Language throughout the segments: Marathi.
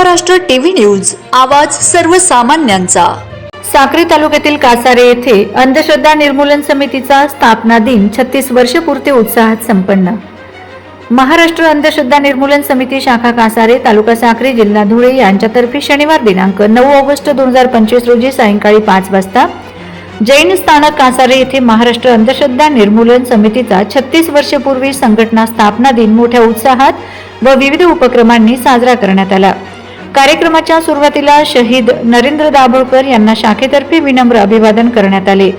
महाराष्ट्र टीव्ही न्यूज आवाज सर्वसामान्यांचा. साक्री तालुक्यातील कासारे येथे अंधश्रद्धा निर्मूलन समितीचा स्थापना दिन छत्तीस वर्षपूर्ती उत्साहात संपन्न. महाराष्ट्र अंधश्रद्धा निर्मूलन समिती शाखा कासारे तालुका साक्री जिल्हा धुळे यांच्यातर्फे शनिवार दिनांक नऊ ऑगस्ट दोन हजार पंचवीस रोजी सायंकाळी पाच वाजता जैन स्थानक कासारे येथे महाराष्ट्र अंधश्रद्धा निर्मूलन समितीचा छत्तीस वर्षपूर्वी संघटना स्थापना दिन मोठ्या उत्साहात व विविध उपक्रमांनी साजरा करण्यात आला. कार्यक्रमाच्या सुरुवातीला शहीद नरेंद्र दाभोळकर यांना शाखेतर्फे विनम्र अभिवादन करण्यात आले.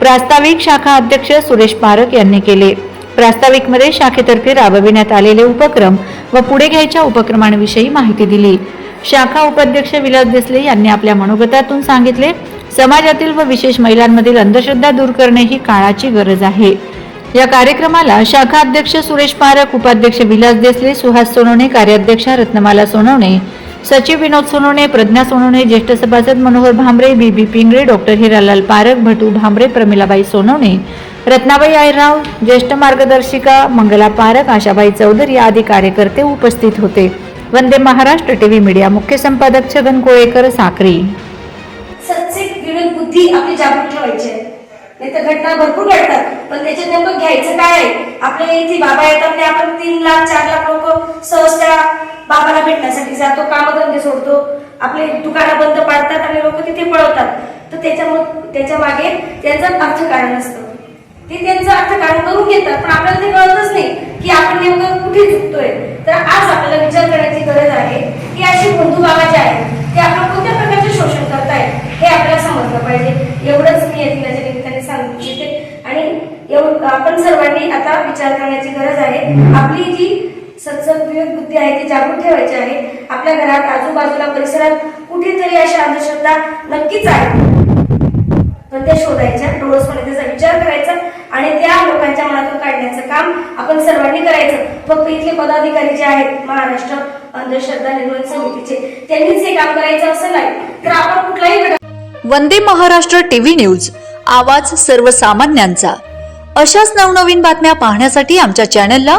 प्रास्ताविक शाखा अध्यक्ष सुरेश पारख यांनी केले. प्रास्ताविकमध्ये शाखेतर्फे राबविण्यात आलेले उपक्रम व पुढे घ्यायच्या उपक्रमांविषयी माहिती दिली. शाखा उपाध्यक्ष विलास देसले यांनी आपल्या मनोगतातून सांगितले समाजातील व विशेष महिलांमधील अंधश्रद्धा दूर करणे ही काळाची गरज आहे. या कार्यक्रमाला शाखा अध्यक्ष सुरेश पारख उपाध्यक्ष विलास देसले सुहास सोनवणे कार्याध्यक्षा रत्नमाला सोनवणे सचिव विनोद सोनवणे प्रज्ञा सोनवणे ज्येष्ठ सभासद Manohar Bhambare B B Pingale doctor Hiralal Parakh Bhatu Bhambare Pramilabai Sonawane Ratnabai Ayrao ज्येष्ठ मार्गदर्शिका मंगला पारख आशाबाई चौधरी आदी कार्यकर्ते उपस्थित होते. वंदे महाराष्ट्र टीव्ही मीडिया मुख्य संपादक छगन कोळेकर साक्री. बुद्धी आपली जागृत ठेवायची आहे. नाही तर घटना भरपूर घडतात पण त्याच्यात नेमकं घ्यायचं काय आहे? आपल्या इथे बाबा येतात आपण तीन लाख चार लाख लोक सहज त्या जातो कामधंदे सोडतो. आपले दुकानं बंद पाडतात आणि लोक तिथे पळवतात. तर त्याच्यामुळे त्याच्यामागे त्यांचं अर्थकारण असतं ते त्यांचं अर्थकारण करून घेतात पण आपल्याला ते कळतच नाही की आपण नेमकं कुठे चुकतोय. तर आज आपल्याला विचार करण्याची गरज आहे की अशी बंधू बाबा जे आहेत ते आपण कोणत्या प्रकारचे शोषण करतायत हे आपल्याला समजलं पाहिजे. एवढंच मी या दिनाच्या निमित्ताने सांगू इच्छिते. आणि एवढं आपण सर्वांनी आता विचार करण्याची गरज आहे. आपली जी सत्संग बुद्धी आहे ती जागृत ठेवायची आहे. आपल्या घरात आजूबाजूला परिसरात कुठेतरी अशा अंधश्रद्धा नक्कीच आहे पण त्या शोधायच्या डोळसपणे त्याचा विचार करायचा आणि त्या लोकांच्या मनातून काढण्याचं काम आपण सर्वांनी करायचं. फक्त इथले पदाधिकारी जे आहेत महाराष्ट्र अंधश्रद्धा निर्मूलन समितीचे त्यांनीच हे काम करायचं असं नाही. तर आपण कुठलाही वंदे महाराष्ट्र टीव्ही न्यूज आवाज सर्वसामान्यांचा. अशाच नवनवीन बातम्या पाहण्यासाठी आमच्या चॅनलला